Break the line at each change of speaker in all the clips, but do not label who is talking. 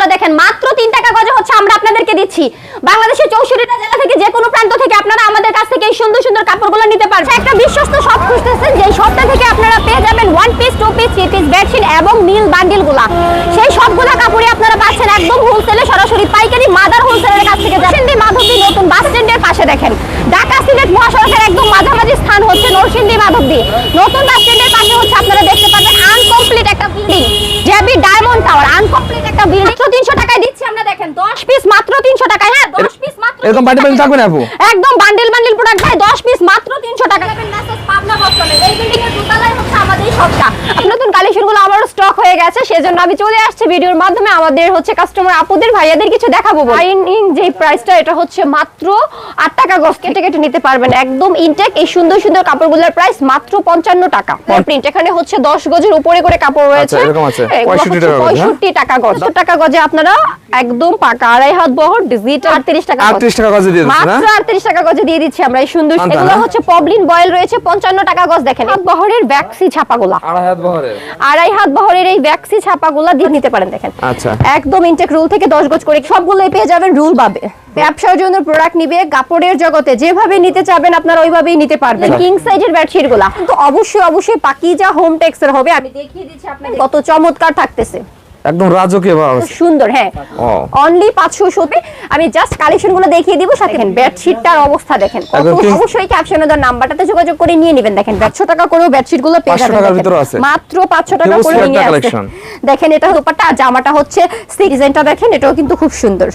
কাপড়গুলো দেখেন, মাত্র তিন টাকা গজে হচ্ছে আমরা আপনাদেরকে দিচ্ছি। বাংলাদেশের চৌষট্টিটা জেলা থেকে যে কোনো প্রান্ত থেকে আপনারা আমাদের কাছ থেকে এই সুন্দর সুন্দর কাপড়গুলো নিতে পারবেন। একটা বিশ্বস্ত শপ খুঁজতেছেন যে শপটা থেকে আপনারা পেয়ে যাবেন one piece two piece three piece bedsheet এবং নীল বান্ডিলগুলা। সেই সবগুলা কাপড়ই আপনারা পাচ্ছেন একদম হোলসেলে সরাসরি পাইকারি মাদার হোলসেলের কাছ থেকে। যাচ্ছেন মাধবদী নতুন বাস স্ট্যান্ডের পাশে দেখেন। ঢাকা সিলেট মহাসড়কের একদম মাঝামাঝি স্থান হচ্ছে নরসিংদী মাধবদী। নতুন বাস স্ট্যান্ডের পাশে হচ্ছে আপনারা দেখতে টাওয়ার আনকমপ্লিট একটা বিল্ডিং মাত্র 300 টাকায় দিচ্ছি আমরা দেখেন 10 পিস মাত্র 300 টাকায় হ্যাঁ 10 পিস মাত্র
এরকম বান্ডিল বান্ডিল থাকবে না আপু?
একদম বান্ডিল বান্ডিল প্রোডাক্ট ভাই 10 পিস মাত্র 300 টাকা দেখেন মেসেজ পাবনা বস্ত্রালয় এই বিল্ডিং এর দোতলায় হচ্ছে আমাদের এই শপটা নতুন কালেকশনগুলো আবারও স্টক হয়ে গেছে সেজন্য আমি চলে আসছি ভিডিওর মাধ্যমে আমাদের হচ্ছে কাস্টমার আপুদের ভাইয়াদের কিছু দেখাবো বাইনিং যে প্রাইসটা এটা হচ্ছে মাত্র 8 টাকা গজ কেটে কেটে নিতে পারবেন একদম ইনটেক এই সুন্দর সুন্দর কাপড়গুলোর প্রাইস মাত্র 55 টাকা প্রিন্ট এখানে হচ্ছে 10 গজের উপরে করে কাপড় রয়েছে
আচ্ছা, এরকম আছে। 65 টাকা গজ, হ্যাঁ?
65 টাকা গজ 70 টাকা গজে আপনারা একদম পাকা আড়াই হাত বহর ডিজিটাল 38 টাকা।
38 টাকা গজে দিয়ে দিচ্ছেন,
মাত্র
হ্যাঁ?
38 টাকা গজে দিয়ে দিচ্ছি আমরা এই সুন্দর এগুলো হচ্ছে পবলিন বয়েল রয়েছে 55 টাকা গজ দেখেন। হাত বহরের ব্যাক্সি ছাপাগুলা।
আড়াই হাত বহরের?
আড়াই হাত বহরের এই ব্যাক্সি ছাপাগুলা দিয়ে নিতে পারেন দেখেন।
আচ্ছা।
একদম ইনটেক রুল থেকে 10 গজ করে সবগুলোই পেয়ে যাবেন রুল পাবে ব্যবসার জন্য প্রোডাক্ট নিবে কাপড়ের জগতে যেভাবে নিতে চাবেন আপনারা ওইভাবেই নিতে পারবেন। কিং সাইজের বেডশিটগুলা। কিন্তু অবশ্যই অবশ্যই পাকিজা হোম টেক্সের হবে। আমি দেখিয়ে দিচ্ছি আপনাকে কত চমৎকার থাকতেছে।
একদম রাজকীয় ভাব আছে।
সুন্দর হ্যাঁ। অনলি আমি জাস্ট কালেকশনগুলো দেখিয়ে দিব সাথে দেখেন বেডশিটটার অবস্থা দেখেন। কত অবশ্যই ক্যাপশনে নাম্বারটাতে যোগাযোগ করে নিয়ে নেবেন। দেখেন পাঁচশো টাকা করেও বেডশিটগুলো পেয়ে
500
যাবেন।
টাকার। ভিতরে আছে।
মাত্র পাঁচশো টাকা করে নিয়ে
collection।
দেখেন এটা দোপাট্টা জামাটা হচ্ছে ডিজাইনটা দেখেন এটাও কিন্তু খুব সুন্দর।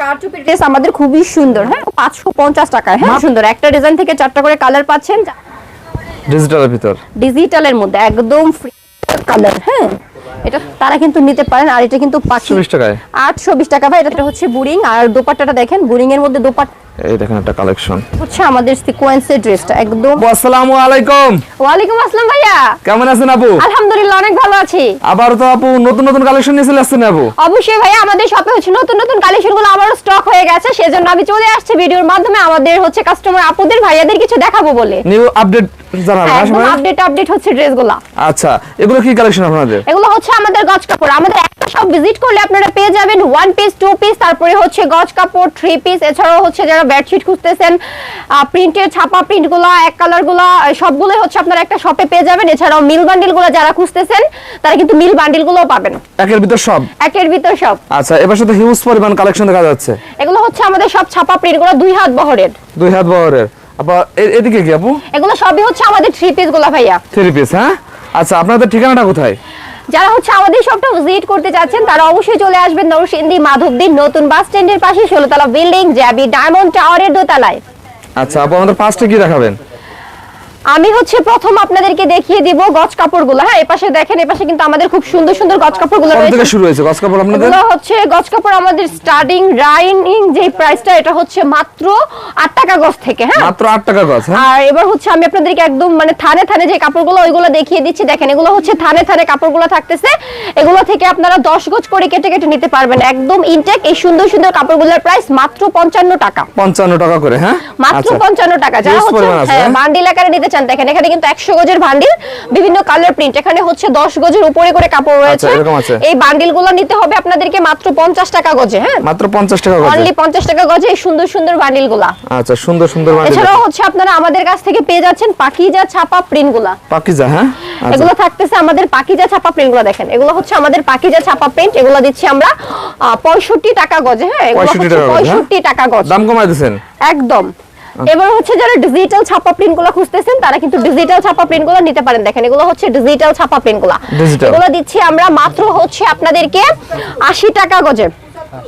কারচুপি ড্রেস আমাদের খুবই সুন্দর হ্যাঁ? পাঁচশো পঞ্চাশ টাকায় হ্যাঁ? সুন্দর। একটা ডিজাইন থেকে চারটা করে কালার পাচ্ছেন।
ডিজিটালের ভিতর।
ডিজিটালের মধ্যে একদম ফ্রি কালার হ্যাঁ? এটা তারা কিন্তু নিতে পারেন আর এটা কিন্তু পাঁচশো
120 টাকায়।
আটশো বিশ টাকা ভাই এটা হচ্ছে বুরিং আর দোপাট্টাটা দেখেন বুরিং এর মধ্যে দোপাট্টা
এই দেখেন একটা কালেকশন
হচ্ছে আমাদের সিকোয়েন্সের ড্রেসটা একদম।
আসসালামু আলাইকুম।
ওয়ালাইকুম আসসালাম ভাইয়া।
কেমন আছেন আপু?
আলহামদুলিল্লাহ অনেক ভালো আছি।
আবার তো আপু নতুন নতুন কালেকশন নিয়ে চলে আসছেন আপু।
অবশ্যই ভাইয়া আমাদের শপে হচ্ছে নতুন নতুন কালেকশনগুলো আবারও স্টক হয়ে গেছে সেজন্য আমি চলে আসছি ভিডিওর মাধ্যমে। আমাদের হচ্ছে কাস্টমার আপুদের ভাইয়াদের কিছু দেখাবো বলে।
নিউ আপডেট
একদম আপডেট আপডেট হচ্ছে ড্রেসগুলা
আচ্ছা এগুলো কি কালেকশন আপনাদের?
এগুলো হচ্ছে আমাদের গজ কাপড়। আমাদের একটা সব ভিজিট করলে আপনারা পেয়ে যাবেন ওয়ান পিস টু পিস তারপরে হচ্ছে গজ কাপড় থ্রি পিস এছাড়াও হচ্ছে যারা বেডশিট খুঁজতেছেন। প্রিন্টের ছাপা প্রিন্টগুলা এক কালারগুলা সবগুলোই হচ্ছে আপনারা একটা শপে পেয়ে যাবেন। এছাড়াও মিল বান্ডিলগুলো যারা খুঁজতেছেন তারা কিন্তু মিল বান্ডিল গুলোও পাবেন।
একের ভিতর সব?
একের ভিতর সব।
আচ্ছা এবার সাথে হিউজ পরিমাণ কালেকশন দেখা যাচ্ছে।
এগুলো হচ্ছে আমাদের সব ছাপা প্রিন্টগুলো দুই হাত বহরের।
দুই হাত বহরের। আবার এদিকে কি আপু?
এগুলো সবই হচ্ছে আমাদের থ্রি পিসগুলা ভাইয়া।
থ্রি পিস হ্যাঁ? আচ্ছা আপনাদের ঠিকানাটা কোথায়?
যারা হচ্ছে আমাদের সবটা ভিজিট করতে যাচ্ছেন, তারা অবশ্যই চলে আসবেন নরসিংদী মাধবদীর নতুন বাস স্ট্যান্ডের পাশে, ষোলোতলা বিল্ডিং জ্যাবি ডায়মন্ড টাওয়ারের দোতলায়।
আচ্ছা আপু, আমাদের কি দেখাবেন?
আমি হচ্ছে প্রথম আপনাদেরকে দেখিয়ে দিব গজ কাপড়গুলো। হ্যাঁ এপাশে দেখেন এপাশে কিন্তু আমাদের খুব সুন্দর সুন্দর গজ কাপড়গুলো রয়েছে।
শুরু হয়েছে গজ কাপড় আপনাদের?
এগুলো হচ্ছে গজ কাপড় আমাদের স্টার্টিং রাইনিং যে প্রাইসটা এটা হচ্ছে মাত্র আট টাকা গজ থেকে হ্যাঁ?
মাত্র আট টাকা গজ হ্যাঁ?
আর এবার হচ্ছে আমি আপনাদেরকে একদম মানে থানে থানে যে কাপড়গুলো ওইগুলো দেখিয়ে দিচ্ছি। দেখেন এগুলো হচ্ছে থানে থানে কাপড়গুলো থাকতেছে। এগুলো থেকে আপনারা দশ গজ করে কেটে কেটে নিতে পারবেন। একদম ইনটেক এই সুন্দর সুন্দর কাপড়গুলোর প্রাইস মাত্র পঞ্চান্ন টাকা।
পঞ্চান্ন টাকা করে হ্যাঁ?
মাত্র
আচ্ছা।
পঞ্চান্ন টাকা। যারা
Huge
হচ্ছে হ্যাঁ,
হ্যাঁ?
বান্ডিল আকারে নিতে চান দেখেন এখানে কিন্তু একশো গজের বান্ডিল বিভিন্ন কালার প্রিন্ট এখানে হচ্ছে দশ গজের উপরে করে কাপড় রয়েছে।
আচ্ছা, আছে।
এই বান্ডিলগুলো নিতে হবে আপনাদেরকে মাত্র পঞ্চাশ টাকা গজে হ্যাঁ?
মাত্র পঞ্চাশ টাকা
অনলি পঞ্চাশ টাকা গজে এই সুন্দর সুন্দর বান্ডিলগুলা
আচ্ছা সুন্দর সুন্দর
এছাড়াও হচ্ছে আপনারা আমাদের কাছ থেকে পেয়ে যাচ্ছেন পাকিজা ছাপা প্রিন্টগুলা
পাকিজা হ্যাঁ? আচ্ছা।
এগুলো থাকতেছে আমাদের পাকিজা ছাপা প্রিন্টগুলো দেখেন। এগুলো হচ্ছে আমাদের পাকিজা ছাপা প্রিন্ট এগুলো দিচ্ছি আমরা পঁয়ষট্টি টাকা গজে হ্যাঁ? এগুলো
65 টাকা গজ, হ্যাঁ?
পঁয়ষট্টি টাকা গজ।
দাম কমাই দিয়েছেন
একদম। এবার হচ্ছে যারা ডিজিটাল ছাপা প্রিন্টগুলো খুঁজতেছেন তারা কিন্তু ডিজিটাল ছাপা প্রিন্টগুলো নিতে পারেন। দেখেন এগুলো হচ্ছে ডিজিটাল ছাপা
প্রিন্টগুলা।
এগুলো দিচ্ছি আমরা মাত্র হচ্ছে আপনাদেরকে আশি টাকা গজে।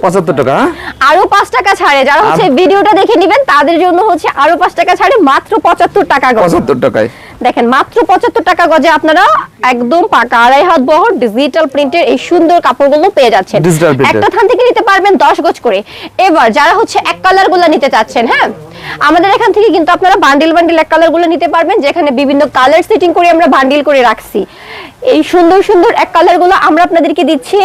পঁচাত্তর টাকা হ্যাঁ?
আরও পাঁচ টাকা ছাড়ে। যারা হচ্ছে ভিডিওটা দেখে নিবেন তাদের জন্য হচ্ছে আরও পাঁচ টাকা ছাড়ে মাত্র পঁচাত্তর টাকা গজ।
পঁচাত্তর টাকায়।
দেখেন মাত্র পঁচাত্তর টাকা গজে আপনারা একদম পাকা আড়াই হাত বহর ডিজিটাল প্রিন্টের এই সুন্দর কাপড়গুলো পেয়ে যাচ্ছেন।
এর।
একটা থান থেকে নিতে পারবেন দশ গজ করে। এবার যারা হচ্ছে এক কালারগুলো নিতে চাচ্ছেন হ্যাঁ? আমাদের এখান থেকে কিন্তু আপনারা বান্ডিল বান্ডিল এক কালারগুলো নিতে পারবেন যেখানে বিভিন্ন কালার সেটিং করে আমরা বান্ডিল করে রাখছি। এই সুন্দর সুন্দর এক কালারগুলো আমরা আপনাদেরকে দিচ্ছি।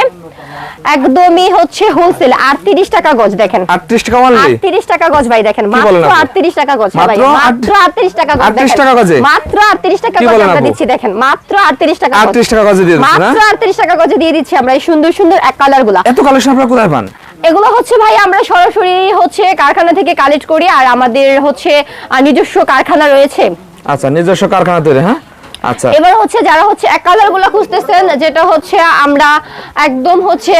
একদমই হচ্ছে হোলসেল আটত্রিশ টাকা গজ দেখেন
38 টাকা অনলি
আটত্রিশ টাকা গজ ভাই দেখেন মাত্র
বলেন আপনি?
আটত্রিশ টাকা গজ হ্যাঁ ভাই
মাত্র
মাত্র আটত্রিশ টাকা গজ
38 টাকা গজে?
মাত্র আটত্রিশ টাকা গজ আমরা দিচ্ছি দেখেন মাত্র আটত্রিশ টাকা গজ।
38 টাকা গজে দিয়ে দিচ্ছেন,
মাত্র
হ্যাঁ?
আটত্রিশ টাকা গজে দিয়ে দিচ্ছি আমরা এই সুন্দর সুন্দর এক কালারগুলা
এত কালেকশন আপনারা কোথায় পান
এগুলো হচ্ছে ভাই আমরা সরাসরি হচ্ছে কারখানা থেকে কালেক্ট করি আর আমাদের হচ্ছে নিজস্ব কারখানা রয়েছে
আচ্ছা নিজস্ব কারখানা তৈরি হ্যাঁ আচ্ছা।
এবার হচ্ছে যারা হচ্ছে এক কালারগুলো খুঁজতেছেন যেটা হচ্ছে আমরা একদম হচ্ছে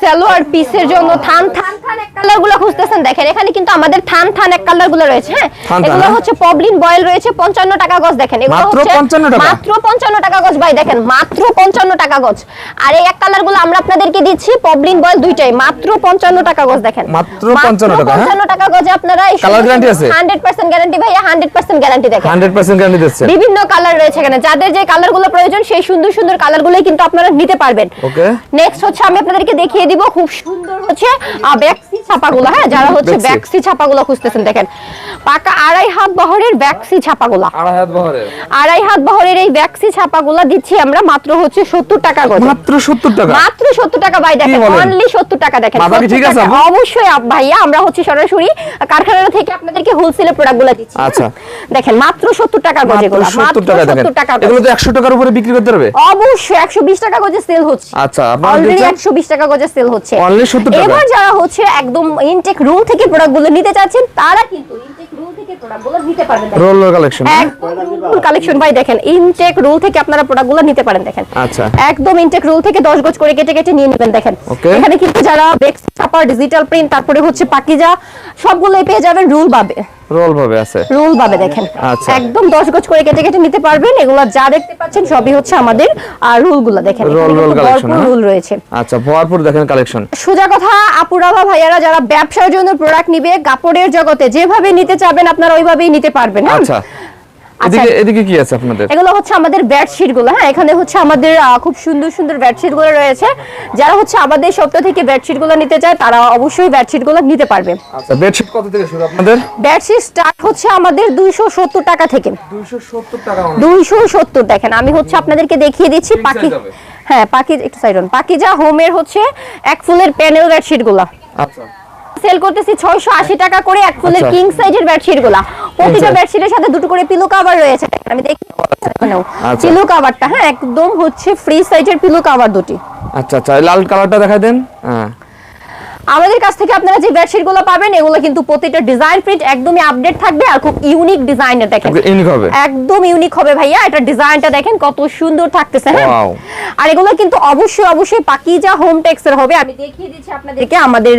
সালোয়ার পিসের জন্য থান থান থান এক কালারগুলো খুঁজতেছেন। দেখেন এখানে কিন্তু আমাদের থান থান এক কালারগুলো রয়েছে হ্যাঁ?
থান থান,
এগুলো? হচ্ছে পবলিন বয়েল রয়েছে পঞ্চান্ন টাকা গজ দেখেন। এগুলো হচ্ছে মাত্র পঞ্চান্ন টাকা গজ ভাই দেখেন মাত্র পঞ্চান্ন টাকা গজ। আর এই এক কালারগুলো আমরা আপনাদেরকে দিচ্ছি পবলিন বয়েল দুইটাই মাত্র পঞ্চান্ন টাকা গজ দেখেন।
মাত্র 55 টাকা?
পঞ্চান্ন টাকা গজে আপনারা
Colour guarantee আছে?
হান্ড্রেড পার্সেন্ট গ্যারান্টি ভাইয়া হান্ড্রেড পার্সেন্ট গ্যারান্টি দেখেন।
100% গ্যারান্টি দিচ্ছেন
বিভিন্ন কালার রয়েছে এখানে। যাদের যে কালারগুলো প্রয়োজন সেই সুন্দর সুন্দর কালার গুলোই কিন্তু আপনারা নিতে পারবেন।
ওকে
নেক্সট হচ্ছে আমি দেখিয়ে দিব খুব সুন্দর হচ্ছে ব্যাক্সি ছাপাগুলো হ্যাঁ যারা হচ্ছে ব্যাক্সি ছাপাগুলো খুঁজতেছেন দেখেন। পাকা আড়াই হাত বহরের ব্যাক্সি ছাপাগুলো।
আড়াই হাত বহরের?
আড়াই হাত বহরের এই ব্যাক্সি ছাপাগুলো দিচ্ছি আমরা মাত্র হচ্ছে সত্তর টাকা গজ
মাত্র 70 টাকা?
মাত্র সত্তর টাকা ভাই দেখেন অনলি সত্তর টাকা দেখেন। 70
ঠিক আছে
অবশ্যই আপ- ভাইয়া আমরা হচ্ছে সরাসরি কারখানা থেকে আপনাদেরকে হোলসেলে প্রোডাক্টগুলো দিচ্ছি।
আচ্ছা।
দেখেন মাত্র সত্তর টাকা গজ
মাত্র
এগুলো
70 টাকা
70 টাকা।
এগুলো তো 100 টাকার উপরে বিক্রি করতে হবে
অবশ্যই একশো বিশ টাকা গজে সেল হচ্ছে।
আচ্ছা
একশো বিশ টাকা গজে সেল হচ্ছে।
Only 70 টাকা?
এবার যারা হচ্ছে একদম ইনটেক রুম থেকে প্রোডাক্টগুলো নিতে চাচ্ছেন তারা কিন্তু ইনটেক রুম থেকে প্রোডাক্টগুলো নিতে পারবেন। দেখেন।
রোল কালেকশন
একদম কালেকশন ভাই দেখেন ইনটেক রুল থেকে আপনারা প্রোডাক্টগুলো নিতে পারেন দেখেন।
আচ্ছা।
একদম ইনটেক রুল থেকে 10 গজ করে কেটে কেটে নিয়ে নেবেন দেখেন। এখানে কিন্তু যারা বেক্স ছাপা ডিজিটাল প্রিন্ট তারপরে হচ্ছে পাকিজা সবগুলোই পেয়ে যাবেন রুল ভাবে
রোল ভাবে আছে
রোল ভাবে দেখেন
আচ্ছা।
একদম 10 গজ করে কেটে কেটে নিতে পারবেন এগুলো যা দেখতে পাচ্ছেন সবই হচ্ছে আমাদের রুলগুলো দেখেন
রোল রোল কালেকশন
রুল রয়েছে
আচ্ছা ভরপুর দেখেন কালেকশন
সোজা কথা আপুরা বা ভাইয়ারা যারা ব্যবসার জন্য প্রোডাক্ট নিবে কাপড়ের জগতে যেভাবে নিতে চাবেন আপনারা ওইভাবেই নিতে পারবেন হ্যাঁ?
আচ্ছা। এদিকে এদিকে কি আছে আপনাদের?
এগুলো হচ্ছে আমাদের বেডশিটগুলো হ্যাঁ? এখানে হচ্ছে আমাদের খুব সুন্দর সুন্দর বেডশিটগুলো রয়েছে। যারা হচ্ছে আমাদের সপ্তাহ থেকে বেডশিটগুলো নিতে চায় তারা অবশ্যই বেডশিটগুলো নিতে পারবে।
আচ্ছা বেডশিট কত থেকে শুরু আপনাদের?
বেডশিট স্টার্ট হচ্ছে আমাদের দুইশো সত্তর টাকা থেকে।
270 টাকা
দুইশো সত্তর দেখেন আমি হচ্ছে আপনাদেরকে দেখিয়ে দিচ্ছি পাখি হ্যাঁ পাখি একটু সাইডন পাকিজা হোমের হচ্ছে এক ফুলের প্যানেল বেডশিটগুলা
আচ্ছা।
সেল করতেছি ছয়শো আশি টাকা করে এক ফুলের
আচ্ছা।
কিং সাইজের বেডশিটগুলা। প্রতিটা। বেডশিটের সাথে দুটো করে পিলো কাভার রয়েছে। আমি দেখি
আচ্ছা।
পিলো কাভারটা হ্যাঁ একদম হচ্ছে ফ্রি সাইজের পিলো কাভার দুটি।
আচ্ছা আচ্ছা লাল কালারটা দেখাই দেন। হ্যাঁ।
আমাদের কাছ থেকে আপনারা যে বেডশিটগুলো পাবেন এগুলো কিন্তু প্রতিটা ডিজাইন প্রিন্ট একদমই আপডেট থাকবে আর খুব ইউনিক ডিজাইনের দেখেন।
ইউনিক হবে।
একদম ইউনিক হবে ভাইয়া এটা ডিজাইনটা দেখেন কত সুন্দর থাকতেছে হ্যাঁ. আর এগুলো কিন্তু অবশ্যই অবশ্যই পাকিজা হোম টেক্সের হবে। আমি দেখিয়ে দিচ্ছি আপনাদেরকে আমাদের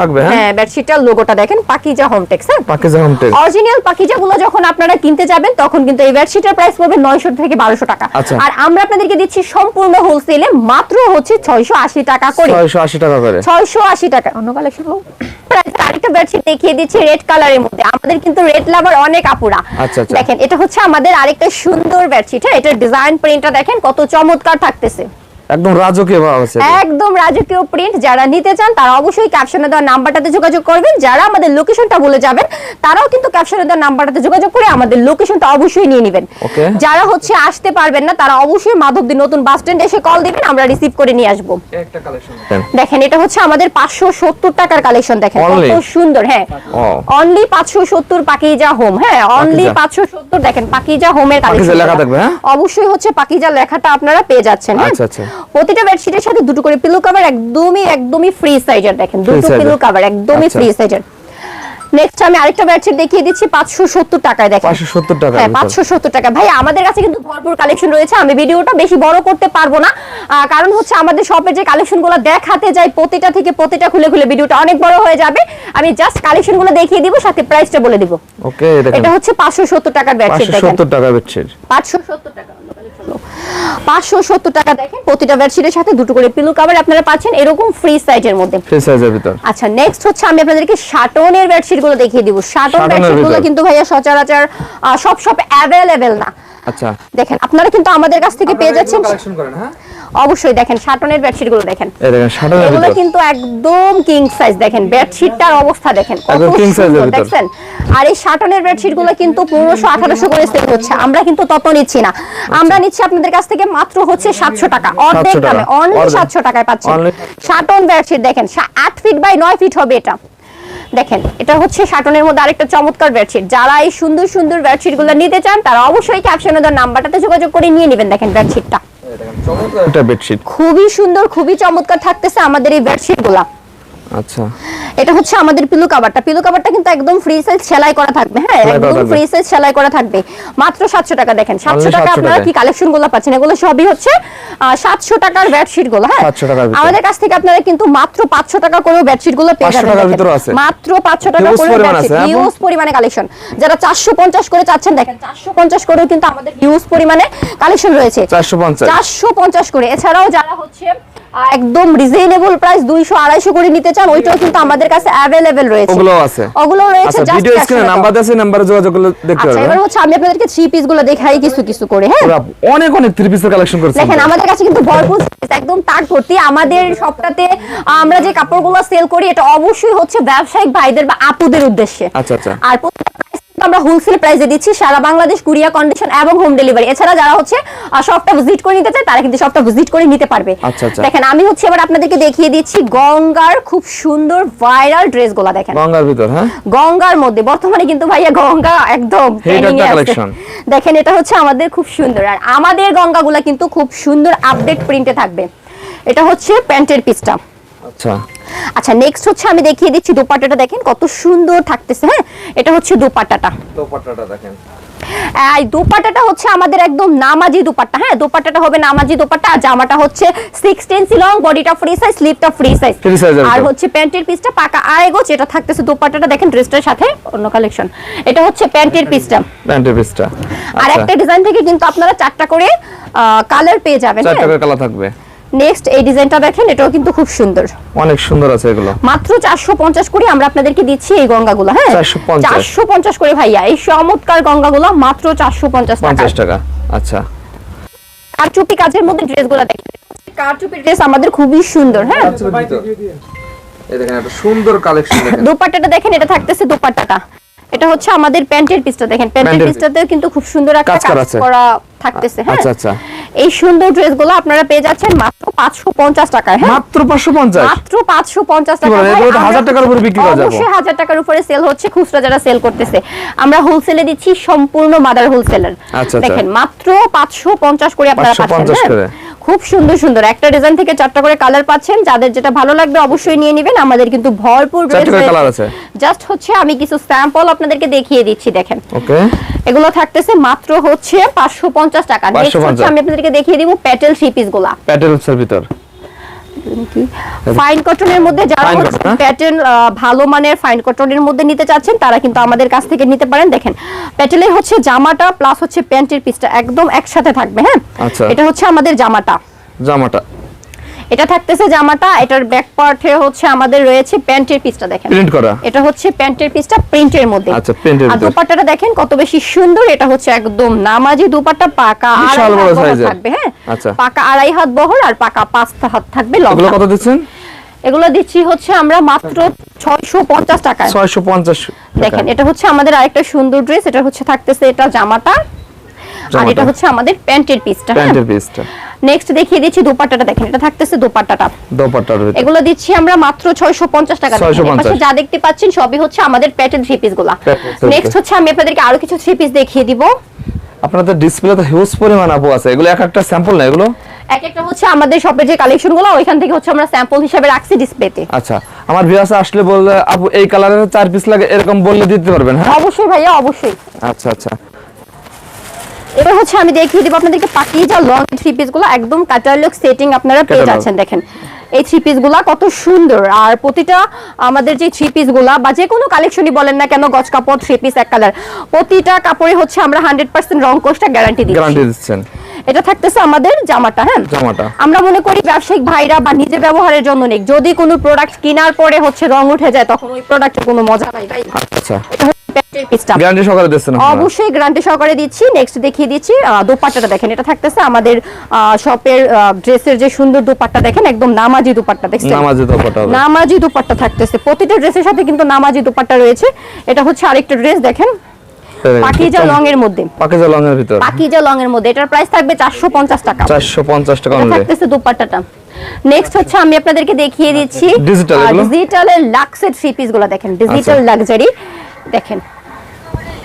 থাকবে, হ্যাঁ?
হ্যাঁ বেডশিটটার লোগোটা দেখেন পাকিজা হোম টেক্স হ্যাঁ?
Pakiza home tech
original Pakiza গুলো যখন আপনারা কিনতে যাবেন তখন কিন্তু এই বেডশিটের প্রাইস পড়বে নয়শো থেকে বারোশো টাকা।
আচ্ছা।
আর আমরা আপনাদেরকে দিচ্ছি সম্পূর্ণ হোলসেলে মাত্র হচ্ছে ছয়শো আশি টাকা করে।
680 টাকা করে।
ছয়শো আশি টাকা। অন্য কালেকশন আরেকটা বেডশিট দেখিয়ে দিচ্ছি রেড কালারের মধ্যে। আমাদের কিন্তু রেড লাভার অনেক আপুরা।
আচ্ছা, আচ্ছা।
দেখেন এটা হচ্ছে আমাদের আরেকটা সুন্দর বেডশিট হ্যাঁ? এটার ডিজাইন প্রিন্টটা দেখেন কত চমৎকার থাকতেছে।
একদম রাজকীয় ভাব আছে
একদম রাজকীয় প্রিন্ট যারা নিতে চান তারা অবশ্যই ক্যাপশনে দেওয়া নাম্বারটাতে যোগাযোগ করবেন যারা আমাদের লোকেশনটা বলে যাবেন তারাও কিন্তু ক্যাপশনে দেওয়া নাম্বারটাতে যোগাযোগ করে আমাদের লোকেশনটা অবশ্যই নিয়ে নেবেন. যারা হচ্ছে আসতে পারবেন না তারা অবশ্যই মাধবদী নতুন বাস স্ট্যান্ড এসে কল দিবেন আমরা রিসিভ করে নিয়ে আসব
একটা কালেকশন
দেখেন এটা হচ্ছে আমাদের পাঁচশো সত্তর টাকার কালেকশন দেখেন? কত সুন্দর হ্যাঁ অনলি পাঁচশো সত্তর পাকিজা হোম হ্যাঁ অনলি
পাকিজা।
পাঁচশো সত্তর দেখেন পাকিজা হোমের কালেকশন
লেখা থাকবে, হ্যাঁ?
অবশ্যই হচ্ছে পাকিজা লেখাটা আপনারা পেয়ে যাচ্ছেন হ্যাঁ
আচ্ছা, আচ্ছা।
প্রতিটা বেডশিটের সাথে দুটো করে পিলো কভার একদমই একদমই ফ্রি সাইজের দেখেন দুটো পিলো কভার একদমই। ফ্রি সাইজের নেক্সট আমি আরেকটা বেডশিট দেখিয়ে দিচ্ছি পাঁচশো সত্তর টাকায় দেখেন।
570 টাকা
হ্যাঁ পাঁচশো সত্তর টাকা। ভাই আমাদের কাছে কিন্তু ভরপুর কালেকশন রয়েছে আমি ভিডিওটা বেশি বড় করতে পারব না। কারণ হচ্ছে আমাদের শপের যে কালেকশনগুলো দেখাতে যাই প্রতিটা থেকে প্রতিটা খুলে খুলে ভিডিওটা অনেক বড় হয়ে যাবে। আমি জাস্ট কালেকশনগুলো দেখিয়ে দিব সাথে প্রাইসটা বলে দিব।
ওকে
এটা হচ্ছে পাঁচশো সত্তর টাকার বেডশিট দেখেন।
570 টাকা বেডশিট
পাঁচশো সত্তর টাকা। পাঁচশো সত্তর টাকা দেখেন প্রতিটা বেডশিটের সাথে দুটো করে পিলো কাভার আপনারা পাচ্ছেন এরকম ফ্রি সাইজের মধ্যে।
ফ্রি সাইজের ভিতর।
আচ্ছা নেক্সট হচ্ছে আমি আপনাদেরকে শাটনের বেডশিটগুলো দেখিয়ে দিব। শাটন
বেডশিটগুলো
কিন্তু ভাইয়া সচরাচর আহ, সব সব অ্যাভেলেবেল না।
আচ্ছা।
দেখেন আপনারা কিন্তু আমাদের কাছ থেকে পেয়ে যাচ্ছেন
কালেকশন করেন হ্যাঁ?
অবশ্যই দেখেন শাটনের বেডশিটগুলো দেখেন।
এই দেখেন শাটারের
এগুলো কিন্তু একদম কিং সাইজ দেখেন বেডশিটটার অবস্থা দেখেন কত সুন্দর দেখছেন? আর এই শাটনের বেডশিটগুলো কিন্তু পনেরোশো আঠারোশো করে সেল হচ্ছে আমরা কিন্তু তত নিচ্ছি না। আমরা নিচ্ছি আপনাদের কাছ থেকে মাত্র হচ্ছে সাতশো টাকা অর্ধেক দামে অনলি। সাতশো টাকায় পাচ্ছেন শাটন বেডশিট দেখেন আট ফিট বাই নয় ফিট হবে এটা। দেখেন এটা হচ্ছে শাটনের মধ্যে আরেকটা চমৎকার বেডশিট যারা এই সুন্দর সুন্দর বেডশিটগুলো নিতে চান তারা অবশ্যই ক্যাপশনে দেওয়ার নাম্বারটাতে যোগাযোগ করে নিয়ে নেবেন দেখেন বেডশিটটা
একটা বেডশিট
খুবই সুন্দর খুবই চমৎকার থাকতেছে আমাদের এই বেডশিটগুলা।
আচ্ছা।
এটা হচ্ছে আমাদের পিলো কাভারটা পিলো কাভারটা কিন্তু একদম ফ্রি সাইজ সেলাই করা থাকবে হ্যাঁ? একদম ফ্রি সাইজ সেলাই করা থাকবে। মাত্র সাতশো টাকা দেখেন।
700
টাকা আপনারা কি কালেকশনগুলো পাচ্ছেন? এগুলো সবই হচ্ছে সাতশো টাকার বেডশিটগুলো হ্যাঁ?
700 টাকার ভিতরে।
আমাদের কাছ থেকে আপনারা কিন্তু মাত্র পাঁচশো টাকা করে বেডশিটগুলো পেয়ে
500
যাবেন। মাত্র পাঁচশো টাকা
Huge
করে বেডশিট
হ্যাঁ?
হিউজ পরিমাণে কালেকশন যারা চারশো পঞ্চাশ করে চাচ্ছেন দেখেন চারশো পঞ্চাশ করেও কিন্তু আমাদের হিউজ পরিমাণে কালেকশন রয়েছে।
450
চারশো পঞ্চাশ করে। এছাড়াও যারা হচ্ছে একদম রিজনেবল প্রাইস দুইশো আড়াইশো করে নিতে চান ওইটাও কিন্তু আমাদের কাছে অ্যাভেলেবেল রয়েছে।
ওগুলোও আছে।
ওগুলো রয়েছে just
ভিডিও স্ক্রিনে নাম্বার আছে নাম্বারে যোগাযোগ করলে দেখতে
আচ্ছা এবার হচ্ছে আমি আপনাদেরকে থ্রি পিসগুলো দেখাই কিছু কিছু করে হ্যাঁ?
অনেক অনেক থ্রি পিসের কালেকশন করছেন
দেখেন আমাদের কাছে কিন্তু ভরপুর একদম তাক ভর্তি। আমাদের সবটাতে আমরা যে কাপড়গুলো সেল করি এটা অবশ্যই হচ্ছে ব্যবসায়িক ভাইদের বা আপুদের উদ্দেশ্যে।
আচ্ছা, আচ্ছা।
আর আমরা হোলসেল প্রাইসে দিচ্ছি সারা বাংলাদেশ কুরিয়া কন্ডিশন এবং হোম ডেলিভারি এছাড়া যারা হচ্ছে শপটা ভিজিট করে নিতে চায় তারা কিন্তু শপটা ভিজিট করে নিতে পারবে।
আচ্ছা, আচ্ছা।
দেখেন আমি হচ্ছে এবার আপনাদেরকে দেখিয়ে দিচ্ছি গঙ্গার খুব সুন্দর ভাইরাল ড্রেসগুলো দেখেন।
গঙ্গার ভিতর হ্যাঁ?
গঙ্গার মধ্যে বর্তমানে কিন্তু ভাইয়া গঙ্গা একদম। দেখেন এটা হচ্ছে আমাদের খুব সুন্দর। আর আমাদের গঙ্গাগুলা কিন্তু খুব সুন্দর আপডেট প্রিন্টে থাকবে। এটা হচ্ছে প্যান্টের পিসটা।
আচ্ছা।
আচ্ছা নেক্সট হচ্ছে আমি দেখিয়ে দিচ্ছি দোপাট্টাটা। দেখেন কত সুন্দর থাকতেছে হ্যাঁ? এটা হচ্ছে দোপাট্টাটা।
দোপাট্টাটা দেখেন।
এই দোপাট্টাটা হচ্ছে আমাদের একদম নামাজি দোপাট্টা হ্যাঁ? দোপাট্টাটা হবে নামাজি দোপাট্টা আর জামাটা হচ্ছে সিক্সটিন লং বডিটা ফ্রি সাইজ স্লিপটা ফ্রি সাইজ আর হচ্ছে প্যান্টের পিসটা পাকা আড়াই গোছ এটা থাকতেছে দোপাট্টাটা। দেখেন ড্রেসটার সাথে অন্য কালেকশন এটা হচ্ছে প্যান্টের পিসটা
প্যান্টের পিসটা
আর একটা ডিজাইন থেকে কিন্তু আপনারা চারটা করে কালার পেয়ে যাবেন
চার টাকার কালার থাকবে।
নেক্সট এই ডিজাইনটা দেখেন এটাও কিন্তু খুব সুন্দর।
অনেক সুন্দর আছে এগুলো।
মাত্র চারশো পঞ্চাশ করে আমরা আপনাদেরকে দিচ্ছি এই গঙ্গাগুলো হ্যাঁ?
450
চারশো পঞ্চাশ করে ভাইয়া এই চমৎকার গঙ্গাগুলো মাত্র চারশো পঞ্চাশ টাকা
পঞ্চাশ টাকা আচ্ছা।
কারচুপি কাজের মধ্যে ড্রেসগুলো দেখেন। কারচুপি ড্রেস আমাদের খুবই সুন্দর হ্যাঁ?
এই দেখেন একটা সুন্দর কালেকশন দেখেন।
দোপাট্টাটা দেখেন এটা থাকতেছে দোপাট্টাটা। এটা হচ্ছে আমাদের প্যান্টের পিসটা দেখেন প্যান্টের
প্যান্টের
পিসটাতে কিন্তু খুব সুন্দর একটা
কাজ করা
থাকতেছে হ্যাঁ
আচ্ছা, আচ্ছা।
এই সুন্দর ড্রেসগুলো আপনারা পেয়ে যাচ্ছেন মাত্র পাঁচশো পঞ্চাশ টাকায় হ্যাঁ
মাত্র পাঁচশো পঞ্চাশ
মাত্র পাঁচশো পঞ্চাশ
কি
টাকা
বলেন,
ভাই,
এগুলো তো
আমরা-
হাজার টাকার উপরে বিক্রি করা যাবে।
অবশ্যই হাজার টাকার উপরে সেল হচ্ছে খুচরা যারা সেল করতেছে আমরা হোলসেলে দিচ্ছি সম্পূর্ণ মাদার হোলসেলার
আচ্ছা, আচ্ছা।
দেখেন মাত্র পাঁচশো পঞ্চাশ করে আপনারা পাচ্ছেন
550
করে। খুব সুন্দর সুন্দর। একটা ডিজাইন থেকে চারটা করে কালার পাচ্ছেন। যাদের যেটা ভালো লাগবে অবশ্যই নিয়ে নেবেন। আমাদের কিন্তু ভরপুর
আছে।
জাস্ট হচ্ছে আমি কিছু স্যাম্পল আপনাদেরকে দেখিয়ে দিচ্ছি দেখেন।
ওকে
এগুলো থাকতেছে মাত্র হচ্ছে পাঁচশো পঞ্চাশ টাকা। নেক্সট হচ্ছে আমি আপনাদেরকে দেখিয়ে দিব প্যাটেল থ্রি পিসগুলা।
প্যাটেলসের ভিতর।
ফাইন কটনের মধ্যে যারা? প্যাটার্ন ভালো মানের ফাইন কটনের মধ্যে নিতে চাচ্ছেন তারা কিন্তু আমাদের কাছ থেকে নিতে পারেন। দেখেন প্যাটেলে হচ্ছে জামাটা প্লাস হচ্ছে প্যান্টের পিসটা একদম একসাথে থাকবে হ্যাঁ?
আচ্ছা।
এটা হচ্ছে আমাদের জামাটা।
জামাটা।
এটা থাকতেছে জামাটা এটার ব্যাক পার্টে হচ্ছে আমাদের রয়েছে প্যান্টের পিসটা দেখেন।
প্রিন্ট করা?
এটা হচ্ছে প্যান্টের পিসটা প্রিন্টের মধ্যে।
আচ্ছা, এর
আর। দুপাট্টাটা দেখেন কত বেশি সুন্দর এটা হচ্ছে একদম নামাজি দুপাট্টা পাকা
বিশাল বড়
হাত থাকবে হ্যাঁ?
আচ্ছা।
পাকা আড়াই হাত বহর আর পাকা পাঁচ হাত থাকবে
এগুলো
লম্বা
কত দিচ্ছেন?
এগুলো দিচ্ছি হচ্ছে আমরা মাত্র ছয়শো পঞ্চাশ টাকায়।
ছয়শো পঞ্চাশ
দেখেন এটা হচ্ছে আমাদের আরেকটা সুন্দর ড্রেস এটা হচ্ছে থাকতেছে এটা জামাটা। আর এটা হচ্ছে আমাদের প্যান্টের পিসটা
প্যান্টের পিসটা
নেক্সট দেখিয়ে দিচ্ছি দোপাট্টাটা দেখেন এটা থাকতেছে দোপাট্টাটা।
দোপাট্টার ভিতর।
এগুলো দিচ্ছি আমরা মাত্র ছয়শো পঞ্চাশ টাকা দেখেন।
650
যা দেখতে পাচ্ছেন সবই হচ্ছে আমাদের প্যাটেল থ্রি
পিসগুলা।
নেক্সট হচ্ছে আমি আপনাদেরকে আরও কিছু থ্রি পিস দেখিয়ে দিব।
আপনাদের ডিসপ্লেতে হিউজ পরিমাণ আপু আছে। এগুলো এক একটা স্যাম্পল না এগুলো?
এক একটা হচ্ছে আমাদের শপের যে কালেকশনগুলো ওইখান থেকে হচ্ছে আমরা স্যাম্পল হিসেবে রাখছি ডিসপ্লেতে
আচ্ছা আমার ভিউয়ার্স আসলে বললে আপু এই কালারের চার পিস লাগে এরকম বললে দিতে পারবেন হ্যাঁ?
অবশ্যই ভাইয়া অবশ্যই।
আচ্ছা আচ্ছা।
এবার হচ্ছে আমি দেখিয়ে দিব আপনাদেরকে পাকিজা লং থ্রি পিসগুলো। একদম ক্যাটালগ সেটিং আপনারা পেয়ে যাচ্ছেন দেখেন। এই থ্রি পিসগুলা কত সুন্দর। আর প্রতিটা আমাদের যে থ্রি পিসগুলা বা যে কোনো কালেকশনই বলেন না কেন গজ কাপড় থ্রি পিস এক কালার প্রতিটা কাপড়ে হচ্ছে আমরা হান্ড্রেড পার্সেন্ট রং কোর্সটা গ্যারান্টি
গ্যারান্টি দিচ্ছেন।
এটা থাকতেছে আমাদের জামাটা হ্যাঁ?
জামাটা।
আমরা মনে করি ব্যবসায়িক ভাইরা বা নিজের ব্যবহারের জন্য নেই। যদি কোনো প্রোডাক্ট কেনার পরে হচ্ছে রং উঠে যায় তখন ওই প্রোডাক্টের কোনো মজা নাই ভাই।
আচ্ছা।
প্যান্টের পিসটা
গ্যারান্টি সহকারে দিচ্ছেন
অবশ্যই গ্যারান্টি সহকারে দিচ্ছি। নেক্সট দেখিয়ে দিচ্ছি দোপাট্টাটা দেখেন। এটা থাকতেছে আমাদের শপের ড্রেসের যে সুন্দর দোপাট্টা দেখেন একদম নামাজি দোপাট্টা দেখছেন?
নামাজে দোপাট্টা
নামাজি দোপাট্টা থাকতেছে। প্রতিটা ড্রেসের সাথে কিন্তু নামাজি দোপাট্টা রয়েছে। এটা হচ্ছে আরেকটা ড্রেস দেখেন। পাকিজা লং এর মধ্যে।
পাকিজা লং এর ভিতর।
পাকিজা লং এর মধ্যে। এটার প্রাইস থাকবে চারশো পঞ্চাশ টাকা।
চারশো পঞ্চাশ টাকা অনলি
থাকতেছে দোপাট্টাটা। নেক্সট হচ্ছে আমি আপনাদেরকে দেখিয়ে দিচ্ছি? ডিজিটালের লাক্সের থ্রি পিসগুলো দেখেন। ডিজিটাল
আচ্ছা।
লাক্সারি দেখেন।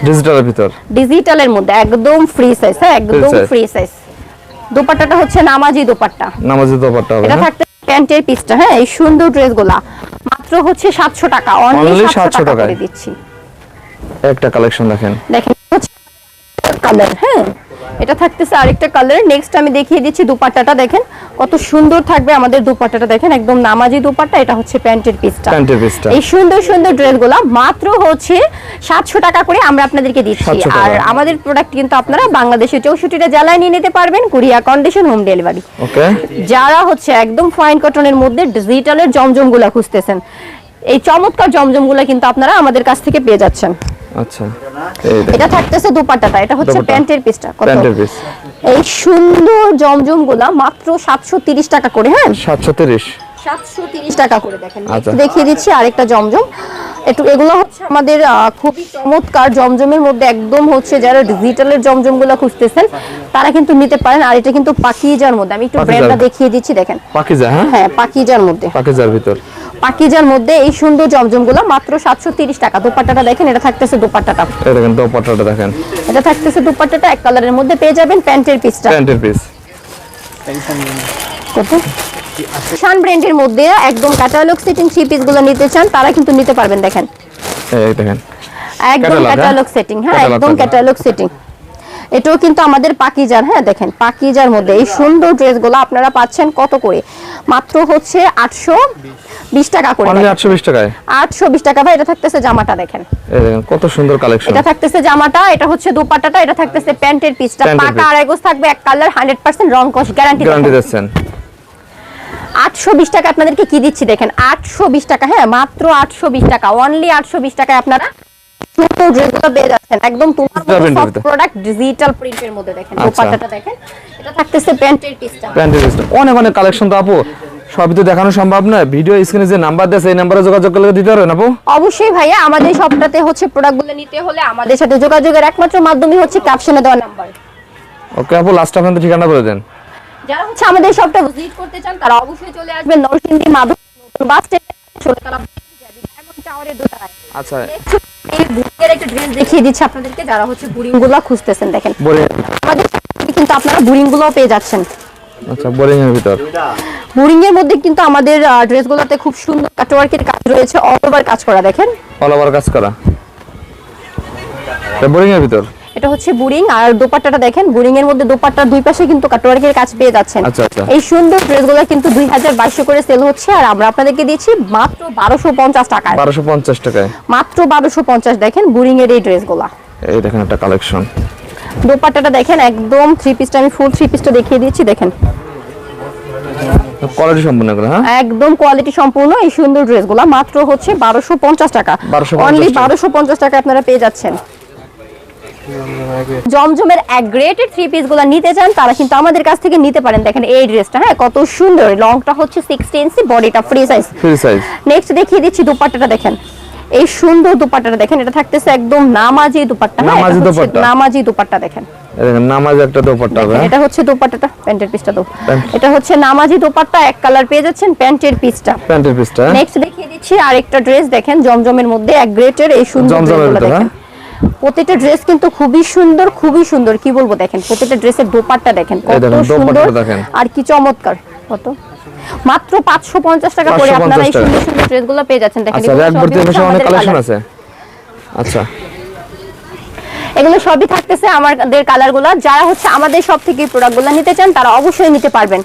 ডিজিটালের ভিতর?
ডিজিটালের মধ্যে একদম ফ্রি সাইজ হ্যাঁ একদম ফ্রি সাইজ দোপাট্টাটা হচ্ছে নামাজি দোপাট্টা।
নামাজি দোপাট্টা হবে
এটা? থাকতে প্যান্টের পিসটা হ্যাঁ এই সুন্দর ড্রেসগুলা মাত্র হচ্ছে সাতশো টাকা অনলি
Only 700
টাকা করে দিচ্ছি।
একটা কালেকশন দেখেন।
দেখেন কালার হ্যাঁ। এটা থাকতেছে আরেকটা কালার নেক্সট আমি দেখিয়ে দিচ্ছি দুপাট্টাটা দেখেন। কত সুন্দর থাকবে আমাদের দুপাট্টাটা দেখেন একদম নামাজি দুপাট্টা। এটা হচ্ছে প্যান্টের পিসটা।
প্যান্টের পিসটা।
এই সুন্দর সুন্দর ড্রেসগুলো মাত্র হচ্ছে সাতশো টাকা করে আমরা আপনাদেরকে দিচ্ছি। আর আমাদের প্রোডাক্ট কিন্তু আপনারা বাংলাদেশের চৌষট্টিটা জেলায় নিয়ে নিতে পারবেন courier condition home delivery
okay
যারা হচ্ছে একদম ফাইন কটনের মধ্যে ডিজিটালের জমজমগুলা খুঁজতেছেন এই চমৎকার জমজমগুলা কিন্তু আপনারা আমাদের কাছ থেকে পেয়ে যাচ্ছেন।
আচ্ছা।
এটা থাকতেছে দুপাট্টাটা এটা হচ্ছে প্যান্টের পিসটা কত?
প্যান্টের পিস।
এই সুন্দর জমজমগুলা মাত্র সাতশো তিরিশ টাকা করে হ্যাঁ?
সাতশো তিরিশ।
সাতশো তিরিশ টাকা করে দেখেন।
আচ্ছা।
দেখিয়ে দিচ্ছি আরেকটা জমজম। একটু এগুলো হচ্ছে আমাদের আহ, খুবই চমৎকার জমজমের মধ্যে একদম হচ্ছে যারা ডিজিটালের জমজমগুলো খুঁজতেছেন তারা কিন্তু নিতে পারেন। আর এটা কিন্তু পাকিজার মধ্যে আমি একটু। ব্র্যান্ডটা দেখিয়ে দিচ্ছি দেখেন।
পাকিজা হ্যাঁ?
হ্যাঁ পাকিজার মধ্যে।
পাকিজার ভিতর।
পাকিজার মধ্যে এই সুন্দর জমজমগুলো মাত্র সাতশো তিরিশ টাকা। দোপাট্টাটা দেখেন এটা থাকতেছে দোপাট্টাটা।
এই দেখেন দোপাট্টাটা দেখেন।
এটা থাকতেছে দোপাট্টাটা এক কালারের মধ্যে পেয়ে যাবেন প্যান্টের পিসটা।
প্যান্টের পিস।
কত? শান ব্র্যান্ডের মধ্যে একদম ক্যাটালগ সেটিং থ্রি পিসগুলো নিতে চান তারা কিন্তু নিতে পারবেন দেখেন।
এই দেখেন।
একদম
হ্যাঁ?
ক্যাটালগ সেটিং হ্যাঁ একদম ক্যাটালগ সেটিং এটাও কিন্তু আমাদের পাকিজার হ্যাঁ দেখেন পাকিজার মধ্যে এই সুন্দর ড্রেসগুলো আপনারা পাচ্ছেন কত করে? মাত্র হচ্ছে আটশো বিশ টাকা করে
আটশো বিশ টাকায়?
আটশো বিশ টাকা ভাই এটা থাকতেছে জামাটা দেখেন।
কত সুন্দর কালেকশন
এটা থাকতেছে জামাটা এটা হচ্ছে দোপাট্টাটা এটা থাকতেছে প্যান্টের পিসটা। পাকা। আড়াই গোজ থাকবে এক কালার হান্ড্রেড পার্সেন্ট রং কস গ্যারান্টি
গ্যারান্টি দিচ্ছেন।
আটশো বিশ টাকা আপনাদেরকে কি দিচ্ছি দেখেন আটশো বিশ টাকা হ্যাঁ মাত্র আটশো বিশ টাকা অনলি আটশো বিশ টাকায় আপনারা সুন্দর ড্রেসগুলো পেয়ে যাচ্ছেন একদম তোমার
ভিতরে।
প্রোডাক্ট ডিজিটাল প্রিন্টের মধ্যে দেখেন
আচ্ছা।
দোপাট্টাটা দেখেন। এটা থাকতেছে প্যান্টের পিসটা।
প্যান্টের পিসটা। অনেক অনেক কালেকশন তো আপু সবই তো দেখানো সম্ভব না ভিডিও স্ক্রিনে যে নাম্বার দেয় সেই নাম্বারে যোগাযোগ করলে দিতে পারবেন আপু।
অবশ্যই ভাইয়া আমাদের সবটাতে হচ্ছে প্রোডাক্টগুলো নিতে হলে আমাদের সাথে যোগাযোগের একমাত্র মাধ্যমই হচ্ছে ক্যাপশনে দেওয়া নাম্বার
ওকে আপু লাস্ট আপনাদের ঠিকানা বলে দেন।
যারা হচ্ছে আমাদের শপটা ভিজিট করতে চান তারা অবশ্যই চলে আসবেন নরসিংদী মাধব বাস স্ট্যান্ডে ষোলতলা ডায়মন্ড টাওয়ারের দোতলায়
আচ্ছা।
বুড়িংয়ের একটা ড্রেস দেখিয়ে দিচ্ছি আপনাদেরকে। যারা হচ্ছে বুড়িংগুলো খুঁজতেছেন দেখেন। আমাদের কিন্তু আপনারা বুড়িংগুলোও পেয়ে যাচ্ছেন।
আচ্ছা বোরিং এর ভিতর।
বুড়িং এর মধ্যে কিন্তু আমাদের ড্রেস গুলোতে খুব সুন্দর কাটওয়ার্কের কাজ রয়েছে অল ওভার কাজ করা দেখেন।
অল ওভার কাজ করা। বোরিং এর ভিতর।
এটা হচ্ছে বুড়িং আর দোপাট্টাটা দেখেন বুড়িং এর মধ্যে দোপাট্টার দুই পাশে কিন্তু কাটওয়ার্কের কাজ পেয়ে যাচ্ছেন।
আচ্ছা, আচ্ছা।
এই সুন্দর ড্রেসগুলো কিন্তু দুই হাজার বাইশশো করে সেল হচ্ছে আর আমরা আপনাদেরকে দিয়েছি মাত্র বারোশো পঞ্চাশ টাকায়।
বারোশো পঞ্চাশ টাকায়।
মাত্র বারোশো পঞ্চাশ দেখেন বুড়িং এর এই ড্রেসগুলা।
এই দেখেন একটা কালেকশন।
দোপাট্টাটা দেখেন একদম থ্রি পিসটা আমি ফুল থ্রি পিসটা দেখিয়ে দিচ্ছি দেখেন।
কোয়ালিটি সম্পূর্ণ করে হ্যাঁ?
একদম কোয়ালিটি সম্পূর্ণ এই সুন্দর ড্রেসগুলো মাত্র হচ্ছে বারোশো পঞ্চাশ টাকা।
1250
অনলি
টাকা।
বারোশো পঞ্চাশ টাকা আপনারা পেয়ে যাচ্ছেন। জমজমের এক গ্রেটেড থ্রি পিসগুলো নিতে চান তারা কিন্তু আমাদের কাছ থেকে নিতে পারেন। দেখেন এই ড্রেসটা হ্যাঁ কত সুন্দর। লংটা হচ্ছে সিক্সটি ইঞ্চি বডিটা free size
free size
next দেখিয়ে দিচ্ছি দুপাট্টাটা দেখেন। এই সুন্দর দুপাট্টাটা দেখেন এটা থাকতেছে একদম নামাজি দুপাট্টা হ্যাঁ,
নামাজি দুপাট্টা।
নামাজি দুপাট্টা দেখেন।
নামাজ একটা দোপাট্টা হ্যাঁ?
এটা হচ্ছে দোপাট্টাটা প্যান্টের পিসটা তো। এটা হচ্ছে নামাজি দোপাট্টা এক কালার পেয়ে যাচ্ছেন প্যান্টের পিসটা
প্যান্টের পিসটা হ্যাঁ?
নেক্সট দেখিয়ে দিচ্ছি আরেকটা ড্রেস দেখেন জমজমের মধ্যে এক গ্রেটের এই সুন্দর দেখেন। প্রতিটা ড্রেস কিন্তু খুবই সুন্দর খুবই সুন্দর। কি বলব দেখেন প্রতিটা ড্রেসের দোপাট্টা দেখেন কত সুন্দর আর কি চমৎকার কত। মাত্র পাঁচশো পঞ্চাশ টাকা করে আপনারা এই। সুন্দর সুন্দর ড্রেসগুলো পেয়ে যাচ্ছেন। দেখেন
আচ্ছা এসে অনেক
আমাদের
কালেকশন। আছে। আচ্ছা।
এগুলো সবই থাকতেছে আমাদের কালারগুলো যারা হচ্ছে আমাদের সব থেকে প্রোডাক্টগুলো নিতে চান তারা অবশ্যই নিতে পারবেন।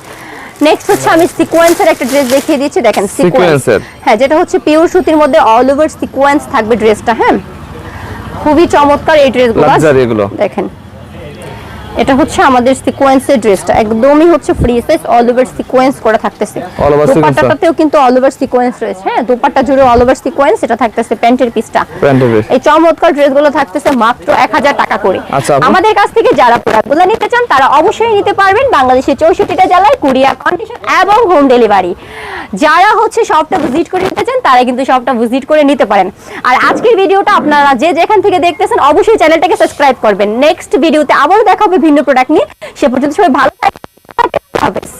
নেক্সট হচ্ছে আমি সিকোয়েন্সের একটা ড্রেস দেখিয়ে দিচ্ছি দেখেন সিকোয়েন্স হ্যাঁ যেটা হচ্ছে পিওর সুতির মধ্যে অল ওভার সিকোয়েন্স থাকবে ড্রেসটা হ্যাঁ? খুবই চমৎকার এই ড্রেসগুলো। দেখেন এটা হচ্ছে আমাদের সিকোয়েন্সের ড্রেসটা একদমই হচ্ছে free size all over sequence করা থাকতেছে। দোপাট্টাটাতেও কিন্তু অল ওভার সিকোয়েন্স রয়েছে। হ্যাঁ দোপাট্টা জুড়ে অল ওভার সিকোয়েন্স এটা থাকতেছে প্যান্টের পিসটা এই চমৎকার ড্রেসগুলো থাকতেছে মাত্র এক হাজার টাকা করে।
আচ্ছা,
আমাদের কাছ থেকে যারা প্রোডাক্টগুলো নিতে চান তারা অবশ্যই নিতে পারবেন বাংলাদেশের চৌষট্টিটা জেলায় কুরিয়ার কন্ডিশন এবং হোম ডেলিভারি যারা হচ্ছে শপটা ভিজিট করে নিতে চান তারা কিন্তু শপটা ভিজিট করে নিতে পারেন। আর আজকের ভিডিওটা আপনারা যে যেখান থেকে দেখতেছেন অবশ্যই চ্যানেলটাকে সাবস্ক্রাইব করবেন। নেক্সট ভিডিওতে আবারও দেখা হবে ভিন্ন প্রোডাক্ট নিয়ে সে পর্যন্ত সবাই ভালো হাফেজ।